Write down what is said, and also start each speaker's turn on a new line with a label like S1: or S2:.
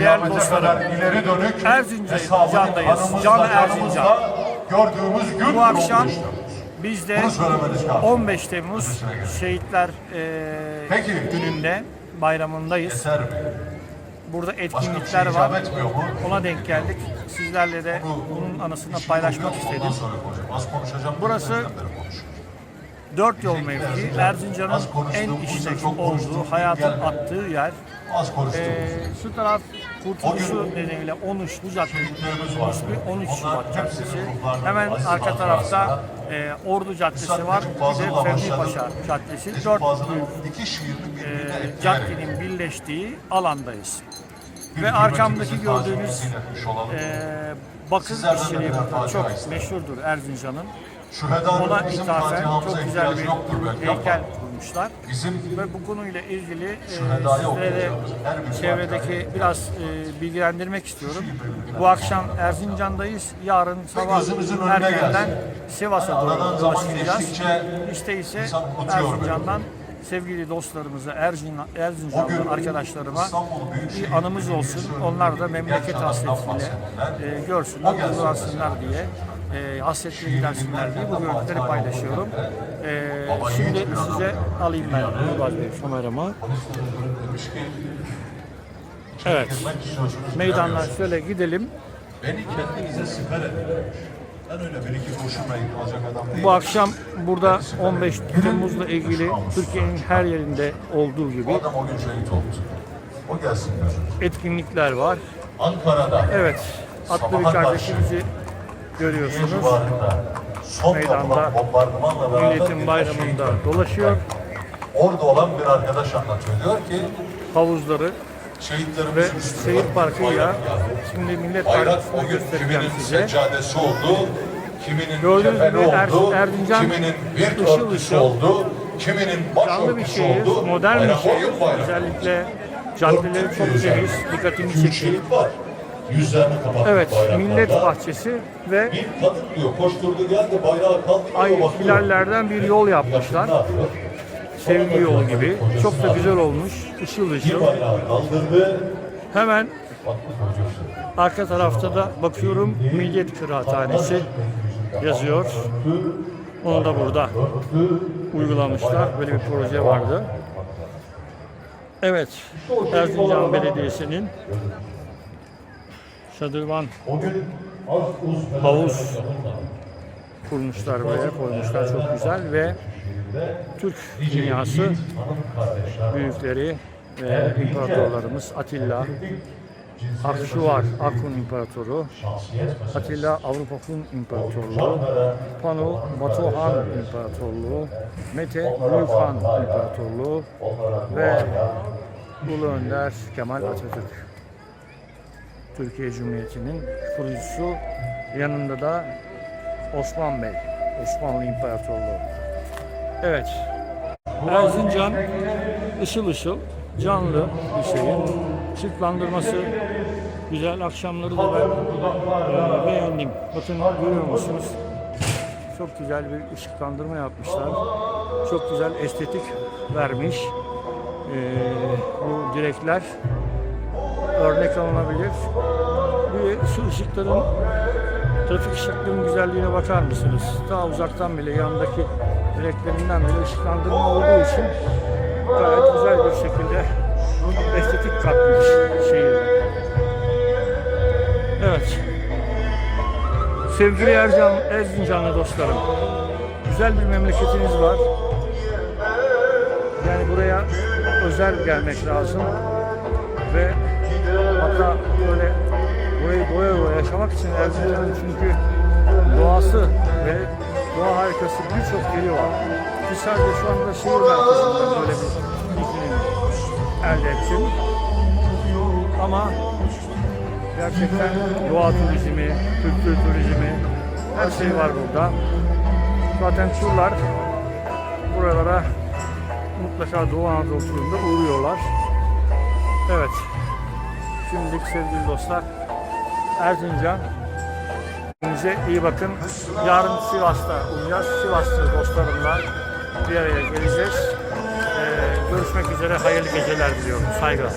S1: kıyamete
S2: dostlarım,
S1: ileri dönük
S2: Erzincan
S1: hesabını
S2: Can'dayız. Can Erzincan.
S1: gördüğümüz gün
S2: Bu akşam
S1: olmuştur.
S2: biz de
S1: Bunu söylemeniz lazım.
S2: 15 Temmuz Şehitler e,
S1: Peki.
S2: gününde bayramındayız.
S1: Mi?
S2: Burada etkinlikler
S1: şey
S2: var. Ona denk geldik. Sizlerle de bunun anısını paylaşmak istedim. Burası. Dört yol mevki. Erzincan'ın en işlek olduğu, hayatın attığı yer. Ee, şu taraf Kurtuluşu nedeniyle 13 bu caddenin ismi 13 Şubat Caddesi. Hemen arka tarafta e, Ordu Caddesi var. Bir de Fevzi Paşa Caddesi. Dört büyük e, caddenin birleştiği alandayız. Ve arkamdaki gördüğünüz e, bakır işçiliği burada çok meşhurdur Erzincan'ın. Ona ithafen çok güzel bir heykel kurmuşlar.
S1: Bizim
S2: Ve bu konuyla ilgili e, sizlere
S1: bir
S2: çevredeki biraz e, bilgilendirmek istiyorum. Bu akşam Erzincan'dayız. Yarın sabah
S1: gelsin.
S2: Sivas'a
S1: Aradan
S2: doğru
S1: geçtikçe
S2: İşte ise Erzincan'dan sevgili dostlarımıza, Erzin, Erzincanlı arkadaşlarıma bir anımız olsun. Onlar da memleket hasretiyle e, görsünler, duygulasınlar diye, e, hasretli gidersinler diye bu görüntüleri paylaşıyorum. E, şimdi size alayım ben
S1: demiş ki
S2: Evet, meydanlar şöyle gidelim.
S1: Beni kendinize siper edin.
S2: Bu akşam burada 15 Temmuz'la ilgili Türkiye'nin her yerinde olduğu gibi etkinlikler var.
S1: Ankara'da
S2: Evet, atlı bir kardeşimizi görüyorsunuz.
S1: son
S2: Meydanda, Milletin bayramında dolaşıyor.
S1: Orada olan bir arkadaş anlatıyor. Diyor ki
S2: Havuzları ve seyir parkıyla. Şimdi millet
S1: Bayrak o gün kiminin
S2: size.
S1: seccadesi oldu, kiminin
S2: Gördüğünüz
S1: kefeni
S2: gibi Er-
S1: oldu,
S2: Erzincan
S1: kiminin bir
S2: ışıl
S1: oldu, kiminin
S2: Canlı bir şehir,
S1: oldu.
S2: modern bir
S1: o
S2: şehir. Özellikle caddeleri çok temiz, dikkatimi çekti.
S1: Yüzlerini kapattık
S2: Evet, millet bahçesi ve
S1: Bir kadın diyor koşturdu geldi bayrağı kaldırıyor
S2: ay
S1: bakıyor.
S2: hilallerden bir yol yapmışlar. Sevgi yolu gibi. Çok da güzel olmuş, ışıl
S1: Bir bayrağı kaldırdı.
S2: Hemen. Arka tarafta da bakıyorum Milliyet Kıraathanesi yazıyor. Onu da burada uygulamışlar. Böyle bir proje vardı. Evet, Erzincan Belediyesi'nin Şadırvan havuz kurmuşlar buraya koymuşlar çok güzel ve Türk dünyası büyükleri ve imparatorlarımız Atilla, Akşuvar Akun İmparatoru, Atilla Avrupa Hun İmparatorluğu, Panu Batuhan İmparatorluğu, Mete Büyükhan İmparatorluğu ve Ulu Önder Kemal Atatürk. Türkiye Cumhuriyeti'nin kurucusu yanında da Osman Bey, Osmanlı İmparatorluğu. Evet, Erzincan ışıl ışıl, canlı bir şehir. Işıklandırması güzel, akşamları da ben e, beğendim. Bakın görüyor musunuz? Çok güzel bir ışıklandırma yapmışlar. Çok güzel estetik vermiş. E, bu direkler örnek alınabilir. Bir şu ışıkların trafik ışıklarının güzelliğine bakar mısınız? Daha uzaktan bile yandaki direklerinden bile ışıklandırma olduğu için gayet güzel bir şekilde estetik katmış şehirde. Evet. Sevgili Ercan, Erzincanlı dostlarım. Güzel bir memleketiniz var. Yani buraya özel gelmek lazım. Ve hatta böyle burayı doya doya yaşamak için Erzincan'ın çünkü doğası ve doğa harikası birçok yeri var. Biz sadece şu anda şehir merkezinde böyle bir iklim elde ettim. Ama gerçekten doğa turizmi, kültür turizmi her şey var burada. Zaten turlar buralara mutlaka Doğu Anadolu turunda uğruyorlar. Evet. Şimdilik sevgili dostlar Erzincan Kendinize iyi bakın. Yarın Sivas'ta olacağız. Sivas'ta dostlarımla bir araya geleceğiz. Görüşmek üzere. Hayırlı geceler diliyorum. Saygılar.